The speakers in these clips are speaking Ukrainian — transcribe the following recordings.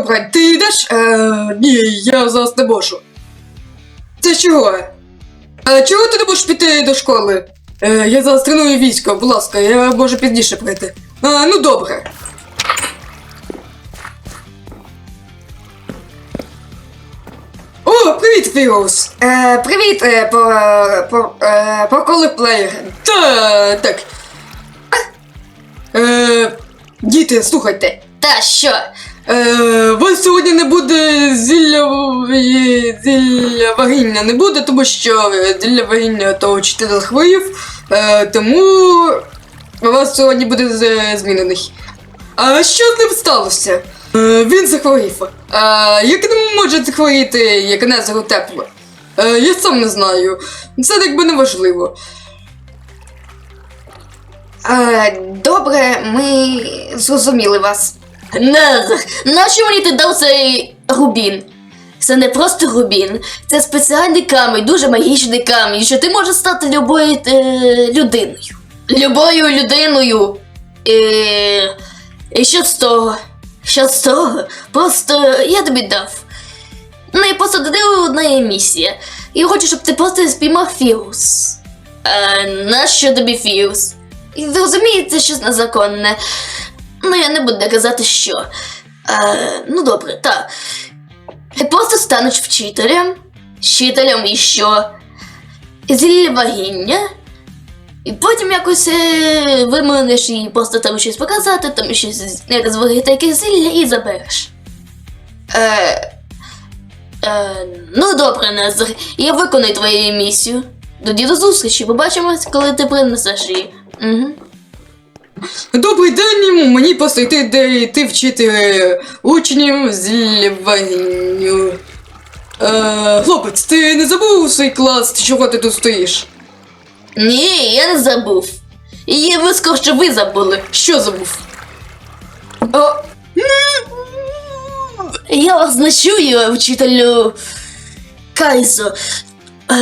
добре, ти йдеш? Е, ні, я зараз не можу. Це чого? Е, чого ти не можеш піти до школи? Е, я зараз треную військо, будь ласка, я можу пізніше прийти. А, ну добре. О, привіт, Фіус! Е, привіт, е, по, по, е, по колеплеєр. Та, так. Е, діти, слухайте. Та що? Е, вас сьогодні не буде зілля, зілля варіння не буде, тому що е, зілля варіння то вчитель хворів, е, тому у вас сьогодні буде змінений. А що з ним сталося? Е, він захворів. А як не може захворіти, як незеро тепло? Е, я сам не знаю. Це якби не важливо. Е, добре, ми зрозуміли вас. Нащо мені ти дав цей рубін? Це не просто рубін, це спеціальний камінь, дуже магічний камінь, що ти можеш стати любою е, людиною. Любою людиною. І, і що з того? Що з того? Просто я тобі дав. Ну і просто додаю одна місія. Я хочу, щоб ти просто спіймав фіус. А нащо тобі фіус? І розумієте, щось незаконне. Я не буду казати, що. Е, ну, добре, так. Ти просто станеш вчителем. Вчителем і що? Зілля вагіння. І потім якось е, виманеш і просто там щось показати, там щось як зварити якесь зілля і забереш. Е, е, ну, добре, Незер, я виконую твою місію. Тоді до зустрічі, побачимось, коли ти принесеш її. Угу. Добрий день мені просто йти, де йти вчити е, учнів зілля варінню. Е, хлопець, ти не забув свій клас, чого ти тут стоїш? Ні, я не забув. І я вискав, що ви забули. Що забув? А, Я вас не чую, вчителю Кайзо. Е,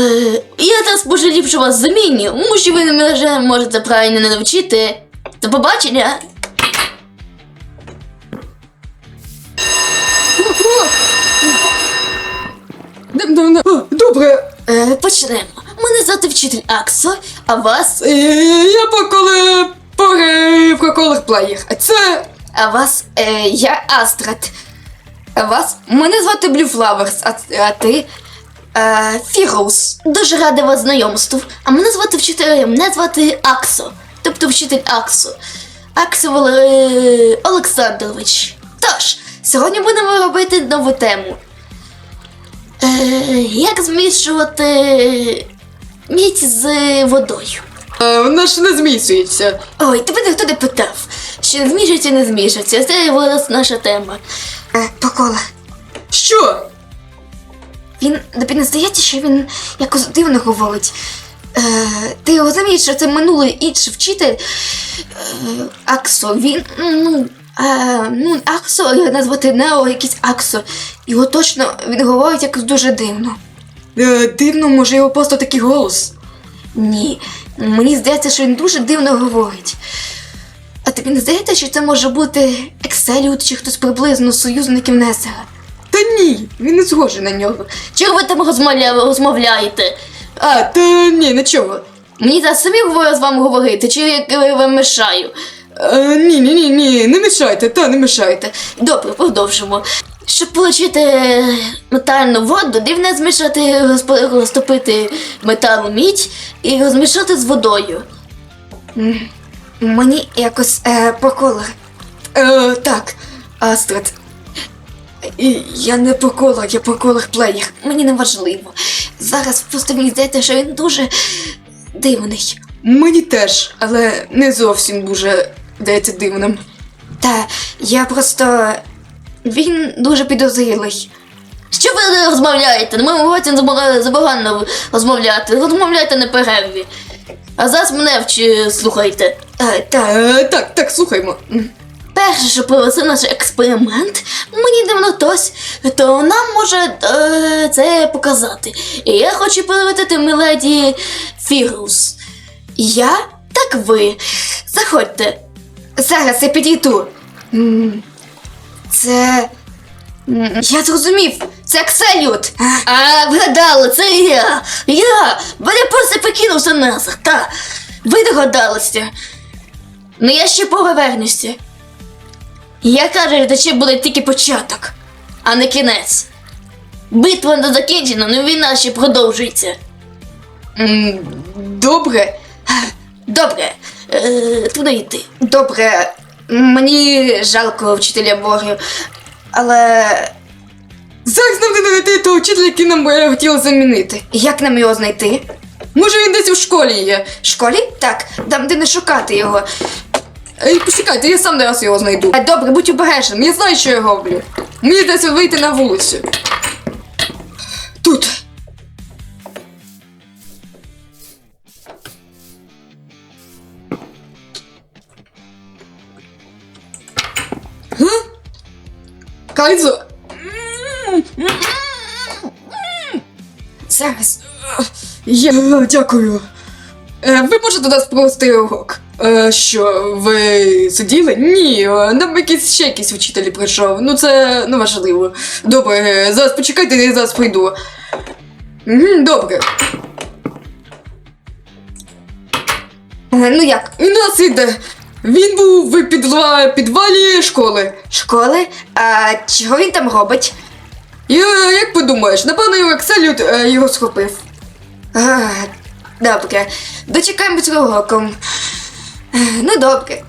я зараз пожалів, що вас заміню, тому що ви не можете правильно не навчити. До побачення. Добре, Е, почнемо. Мене звати вчитель Аксо, а вас. е, я по коле по по колорплеєр. А це А вас е, я Астрад. А вас? Мене звати Блюфлаверс, а, а ти. Е, Фірус. Дуже рада вас знайомству. А мене звати вчителем, мене звати Аксо. Тобто вчитель Аксо. Аксо Валерій Олександрович. Тож, сьогодні будемо робити нову тему. Е, як змішувати мідь з водою. е, вона ж не змісується. Ой, тебе ніхто не питав, чи змішаться, не змішаться. Це була наша тема. Е, Покола. Що? Він не що він якось дивно говорить. Е, ти розумієш, що це минулий інший вчитель е, Аксо. Він. Ну, е, ну, Аксо, назвати Нео, якийсь Аксо. Його точно він говорить якось дуже дивно. Дивно, може його просто такий голос. Ні, мені здається, що він дуже дивно говорить. А тобі не здається, що це може бути Екселіут чи хтось приблизно з союзників Несера? Та ні, він не схожий на нього. Чого ви там розмовляєте? А, та ні, нічого. Мені зараз самі з вами говорити, чи я вам мешаю? Е, ні, ні, ні, ні, не мішайте, та не мішайте. Добре, продовжимо. Щоб отримати метальну воду, дивне змішати, розтопити метал у мідь і розмішати з водою. Мені якось е, покола. Е, так, Астрад. І я не по колах, я по колах плеєр. Мені не важливо. Зараз просто мені здається, що він дуже дивний. Мені теж, але не зовсім дуже здається дивним. Та я просто. Він дуже підозрілий. Що ви розмовляєте? На моєму році забагано розмовляти. Розмовляйте на перерві. А зараз мене вчи слухайте. Е, та, е, так, так, слухаймо. Перше, що провести наш експеримент, мені дивно хтось, то нам може е, це показати. І я хочу перевертати миледі Фірус. Я, так ви. Заходьте. Зараз я підійду. Це. Я зрозумів, це Акселют. А, вгадали, це я. Я. Мене просто покинувся Назар, та. Ви догадалися. Ну я ще повернуся. Я кажу, ще буде тільки початок, а не кінець. Битва не закінчена, але війна ще продовжується. Добре. Добре, е, туди йти. Добре, мені жалко вчителя Борю, але Зараз нам треба знайти того вчителя, який нам е, хотіли замінити. як нам його знайти? Може він десь у школі є. В школі? Так, там де не шукати його. Ей, почекайте, я сам зараз його знайду. А добре, будь обережним. Я знаю, що я роблю. Мені здається вийти на вулицю. Тут. Га? Кайзо. Зараз. Я дякую. Е, ви можете нас провести урок. Е, що, ви сиділи? Ні, е, нам якийсь ще якийсь вчитель прийшов. Ну це не важливо. Добре, зараз почекайте, я зараз прийду. Добре. Ну як? І нас іде. Він був в підва- підвалі школи. Школи? А чого він там робить? Е, як подумаєш, напевно, його Екселют е, його схопив. А, добре. Дочекаємось уроком. Е, Ну добре.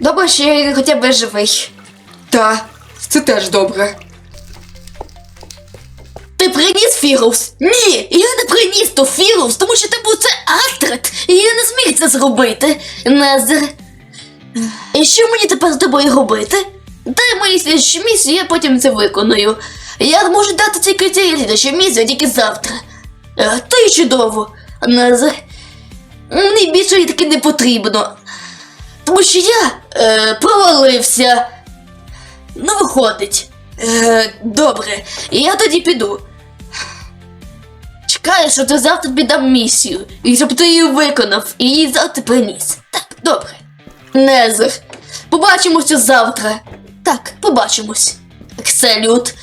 Добре, що він хоча б живий. Та, це теж добре. Ти приніс Фірус? Ні, я не приніс то Фірус, тому що ти був це Астрид, і я не зміг це зробити. Назар. І що мені тепер з тобою робити? Дай мені слідчу місію, я потім це виконую. Я можу дати тільки цієї слідчу місію тільки завтра. То й чудово, Назар. Мені більше їй таки не потрібно. Тому що я е, провалився. Ну, виходить. Е, добре, я тоді піду. Чекаю, що ти завтра піддам місію, і щоб ти її виконав і її завтра приніс. Так, добре. Незер, побачимося завтра. Так, побачимось. Салют.